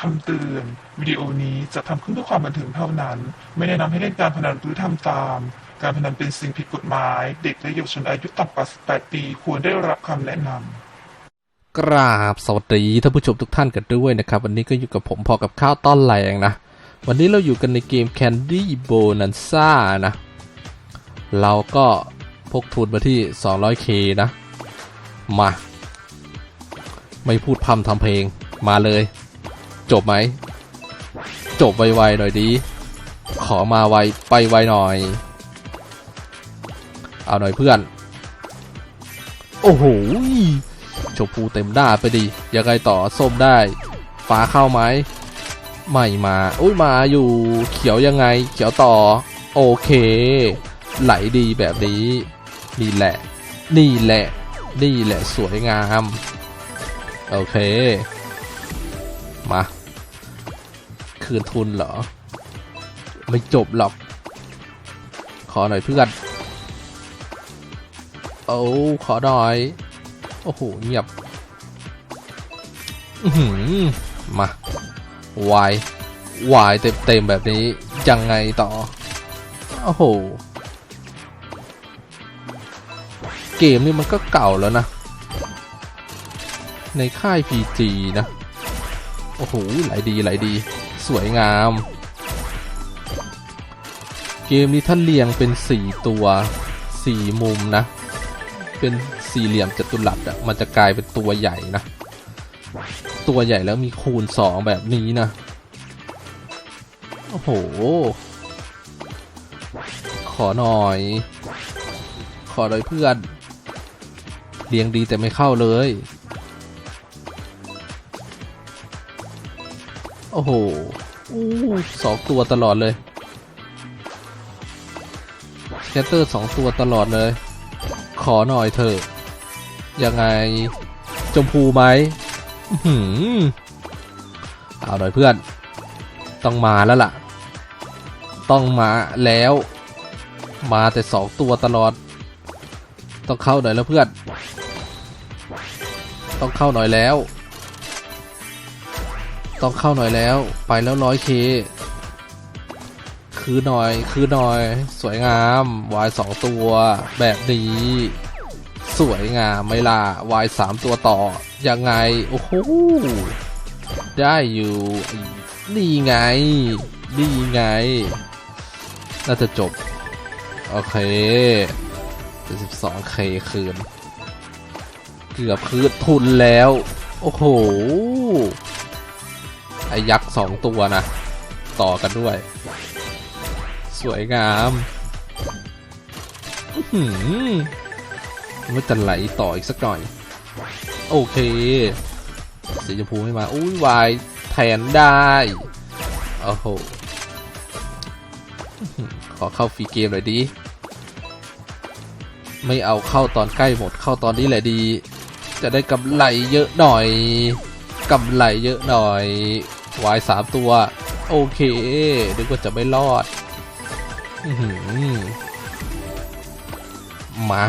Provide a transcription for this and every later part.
คำเตือน วิดีโอนี้จะทำขึ้นเพื่อความบันเทิงเท่านั้น ไม่แนะนำให้เล่นการพนันหรือทำตาม การพนันเป็นสิ่งผิดกฎหมาย เด็กและเยาวชนอายุต่ำกว่า 18 ปีควรได้รับคำแนะนำกราบสวัสดีท่านผู้ชมทุกท่านกันด้วยนะครับ วันนี้ก็อยู่กับผมพอกับข้าวต้อนแรงนะ วันนี้เราอยู่กันในเกม Candy Bonanza นะ เราก็พกทุนมาที่ 200k นะ มา ไม่พูดพร่ำทำเพลงมาเลย จบไหม จบไวๆหน่อยดี ขอมาไวไปไวหน่อย เอาหน่อยเพื่อน โอ้โหชมพูเต็มหน้าไปดิยังไงต่อส้มได้ ฟ้าเข้าไหมไม่มาอุ้ยมาอยู่ เขียวยังไง เขียวต่อ โอเค ไหลดีแบบนี้นี่แหละ นี่แหละ นี่แหละสวยงาม โอเค มา คืนทุนเหรอ ไม่จบหรอก ขอหน่อยเพื่อนโอ้ขอหน่อย โอ้โห เงียบอือหือมาวายวายเต็มเต็มๆแบบนี้ ยังไงต่อ โอ้โห เกมนี่มันก็เก่าแล้วนะ ในค่าย PG นะ โอ้โห ไหลดีไหลดี สวยงาม เกมนี้ท่านเรียงเป็นสี่ตัวสี่มุมนะ เป็นสี่เหลี่ยมจัตุรัสอะมันจะกลายเป็นตัวใหญ่นะ ตัวใหญ่แล้วมีคูณสองแบบนี้นะ โอ้โห ขอหน่อย ขอหน่อยเพื่อน เรียงดีแต่ไม่เข้าเลย โอ้โหอู้สองตัวตลอดเลยแกตเตอร์สองตัวตลอดเลย ขอหน่อยเถอะ ยังไงชมพูไหมอื้อหือเอาหน่อยเพื่อน ต้องมาแล้วล่ะ ต้องมาแล้ว มาแต่สองตัวตลอด ต้องเข้าหน่อยแล้วเพื่อน ต้องเข้าหน่อยแล้ว ต้องเข้าหน่อยแล้ว ไปแล้วร้อยเคคือหน่อย คือหน่อย สวยงามวายสองตัว แบบนี้ สวยงามไม่ล่ะวายสามตัวต่อ ยังไง โอ้โห ได้อยู่ นี่ไง นี่ไง น่าจะจบ โอเค72 k คืน เกือบคืนทุนแล้ว โอ้โห ไอ้ยักษ์สองตัวนะ ต่อกันด้วย สวยงามอื้อหือมันจะไหลต่ออีกสักหน่อย โอเคสีชมพูไม่มา อุ้ยวายแทนได้ โอ้โห้ขอเข้าฟรีเกมหน่อยดี ไม่เอาเข้าตอนใกล้หมด เข้าตอนนี้แหละดี จะได้กำไรเยอะหน่อย กำไรเยอะหน่อย วายสามตัว โอเคนึกว่าจะไม่รอดอมา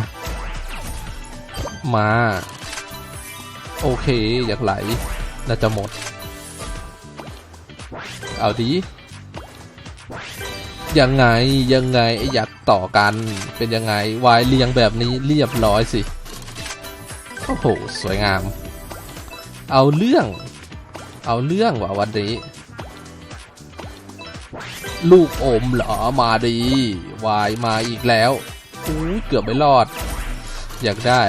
มา โอเค อยากไหล น่าจะหมด เอาดี ยังไง ยังไงไออยากต่อกัน เป็นยังไง วายเรียงแบบนี้เรียบร้อยสิ โอ้โห สวยงาม เอาเรื่อง เอาเรื่องว่ะวันนี้ ลูกอมเหรอมาดี วายมาอีกแล้วอู้เกือบไม่รอด อยากได้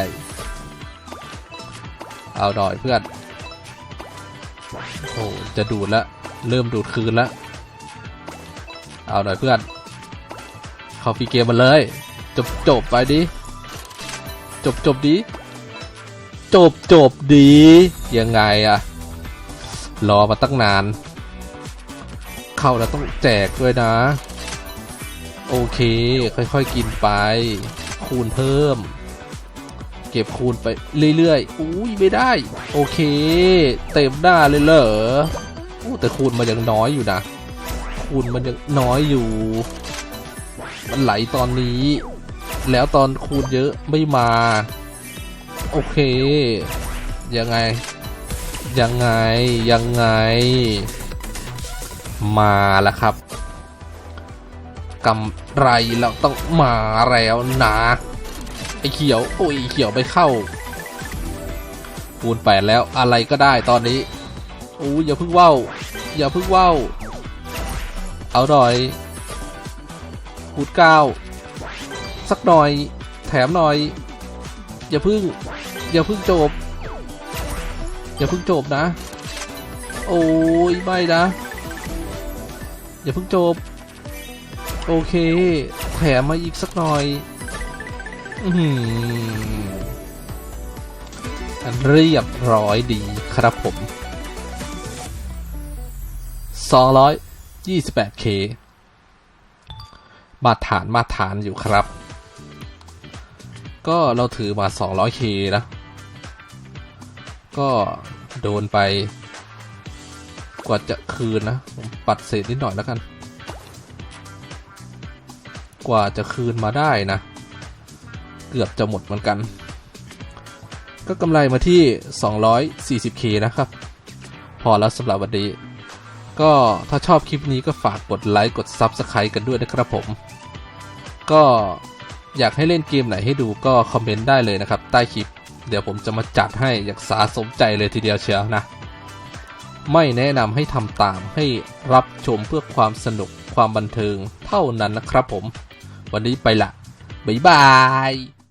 เอาหน่อยเพื่อน โอ้จะดูดแล้วเริ่มดูดคืนแล้วเอาหน่อยเพื่อนเข้าฟีเกมมาเลย จบจบไปดิ จบจบดี จบจบดี ยังไงอะ รอมาตั้งนาน เข้าแล้วต้องแจกด้วยนะ โอเค ค่อยๆกินไป คูณเพิ่ม เก็บคูณไปเรื่อยๆ อุ้ยไม่ได้ โอเค เต็มหน้าเลยเหรออู้แต่คูณมันยังน้อยอยู่นะ คูณมันยังน้อยอยู่ มันไหลตอนนี้ แล้วตอนคูณเยอะไม่มา โอเค ยังไง ยังไงยังไง มาแล้วครับกำไรเราต้องมาแล้วนะไอเขียวโอ้ยเขียวไปเข้าคูณแปดแล้วอะไรก็ได้ตอนนี้โอ้ยอย่าพึ่งว่าวอย่าพึ่งว่าวเอาหน่อยคูณเก้าสักหน่อย แถมหน่อย อย่าพึ่ง อย่าพึ่งจบ อย่าเพึ่งจบนะ โอ้ยไม่นะ อย่าเพึ่งจบ โอเคแถมมาอีกสักหน่อย อือหือเรียบร้อยดีครับผม 228k มาฐานมาฐานอยู่ครับ ก็เราถือมา 200k นะ ก็โดนไป กว่าจะคืนนะผมปัดเศษนิดหน่อยแล้วกัน กว่าจะคืนมาได้นะ เกือบจะหมดเหมือนกัน ก็กำไรมาที่ 240k นะครับ พอแล้วสำหรับวันนี้ ก็ถ้าชอบคลิปนี้ก็ฝากกดไลค์กด Subscribe กันด้วยนะครับผม ก็อยากให้เล่นเกมไหนให้ดูก็คอมเมนต์ได้เลยนะครับ ใต้คลิป เดี๋ยวผมจะมาจัดให้อย่างสาสมใจเลยทีเดียวเชียวนะ ไม่แนะนำให้ทำตามให้รับชมเพื่อความสนุกความบันเทิงเท่านั้นนะครับผม วันนี้ไปละ บ๊ายบาย